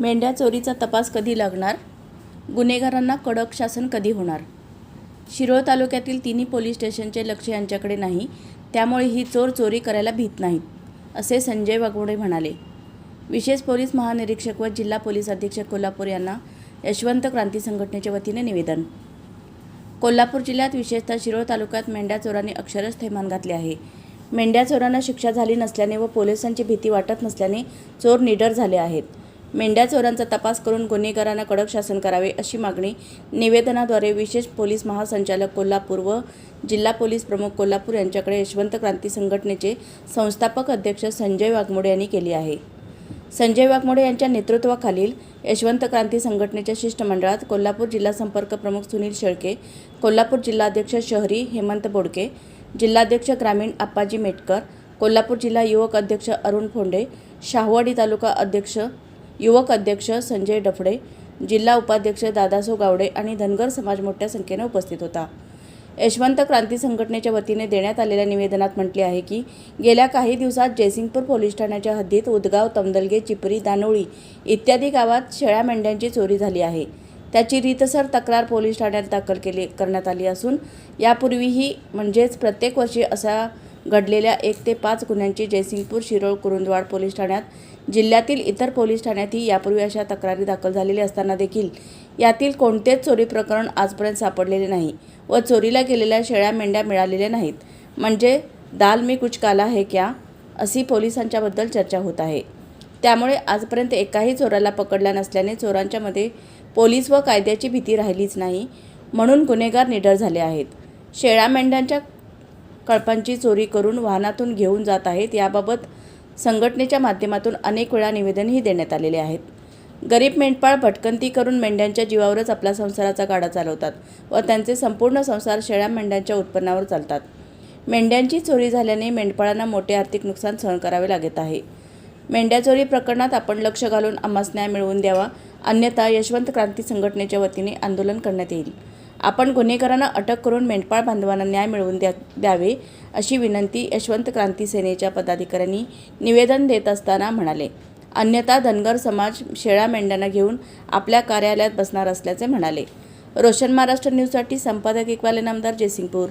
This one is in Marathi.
मेंढ्या चोरीचा तपास कधी लागणार? गुन्हेगारांना कडक शासन कधी होणार? शिरोळ तालुक्यातील तिन्ही पोलीस स्टेशनचे लक्ष यांच्याकडे नाही त्यामुळे ही चोर चोरी करायला भीत नाहीत असे संजय वाघमोडे म्हणाले. विशेष पोलीस महानिरीक्षक व जिल्हा पोलीस अधीक्षक कोल्हापूर यांना यशवंत क्रांती संघटनेच्या वतीने निवेदन. कोल्हापूर जिल्ह्यात विशेषतः शिरोळ तालुक्यात मेंढ्या चोरांनी अक्षरच थैमान घातले आहे. मेंढ्या चोरांना शिक्षा झाली नसल्याने व पोलिसांची भीती वाटत नसल्याने चोर निडर झाले आहेत. मेंढ्या चोरांचा तपास करून गुन्हेगारांना कडक शासन करावे अशी मागणी निवेदनाद्वारे विशेष पोलीस महासंचालक कोल्हापूर व जिल्हा पोलीस प्रमुख कोल्हापूर यांच्याकडे यशवंत क्रांती संघटनेचे संस्थापक अध्यक्ष संजय वाघमोडे यांनी केली आहे. संजय वाघमोडे यांच्या नेतृत्वाखालील यशवंत क्रांती संघटनेच्या शिष्टमंडळात कोल्हापूर जिल्हा संपर्क प्रमुख सुनील शेळके कोल्हापूर जिल्हाध्यक्ष शहरी हेमंत बोडके जिल्हाध्यक्ष ग्रामीण आप्पाजी मेटकर कोल्हापूर जिल्हा युवक अध्यक्ष अरुण फोंडे शाहवाडी तालुका अध्यक्ष युवक अध्यक्ष संजय डफडे जिल्हा उपाध्यक्ष दादासो गावडे आणि धनगर समाज मोठ्या संख्येने उपस्थित होता. यशवंत क्रांती संघटनेच्या वतीने देण्यात आलेल्या निवेदनात म्हटले आहे की गेल्या काही दिवसात जयसिंगपूर पोलीस ठाण्याच्या हद्दीत उदगाव तमदलगे चिपरी दानोळी इत्यादी गावात शेळ्या मेंढ्यांची चोरी झाली आहे. त्याची रीतसर तक्रार पोलीस ठाण्यात दाखल केली करण्यात आली असून यापूर्वीही म्हणजेच प्रत्येक वर्षी असा घडलेल्या एक ते पाच गुन्ह्यांची जयसिंगपूर शिरोळ कुरुंदवाड पोलीस ठाण्यात जिल्ह्यातील इतर पोलीस ठाण्यातही यापूर्वी अशा तक्रारी दाखल झालेल्या असताना देखील यातील कोणतेच चोरी प्रकरण आजपर्यंत सापडलेले नाही व चोरीला गेलेल्या शेळ्या मेंढ्या मिळालेल्या नाहीत. म्हणजे दाल मी कुछ काला हे क्या? अशी पोलिसांच्याबद्दल चर्चा होत आहे. त्यामुळे आजपर्यंत एकाही चोराला पकडला नसल्याने चोरांच्यामध्ये पोलीस व कायद्याची भीती राहिलीच नाही म्हणून गुन्हेगार निडर झाले आहेत. शेळ्या मेंढ्यांच्या कळपांची चोरी करून वाहनातून घेऊन जात आहेत. याबाबत संघटनेच्या माध्यमातून अनेक वेळा निवेदनही देण्यात आलेले आहेत. गरीब मेंढपाळ भटकंती करून मेंढ्यांच्या जीवावरच आपला संसाराचा गाडा चालवतात व त्यांचे संपूर्ण संसार शेळ्या मेंढ्यांच्या उत्पन्नावर चालतात. मेंढ्यांची चोरी झाल्याने मेंढपाळांना मोठे आर्थिक नुकसान सहन करावे लागत आहे. मेंढ्या चोरी प्रकरणात आपण लक्ष घालून आम्हास न्याय मिळवून द्यावा. अन्यथा यशवंत क्रांती संघटनेच्या वतीने आंदोलन करण्यात येईल. आपण गुन्हेगारांना अटक करून मेंढपाळ बांधवांना न्याय मिळवून द्या द्यावे अशी विनंती यशवंत क्रांती सेनेच्या पदाधिकाऱ्यांनी निवेदन देत असताना म्हणाले. अन्यथा धनगर समाज शेळ्या मेंढ्यांना घेऊन आपल्या कार्यालयात बसणार असल्याचे म्हणाले. रोशन महाराष्ट्र न्यूजसाठी संपादक इक्बाले नामदार जयसिंगपूर.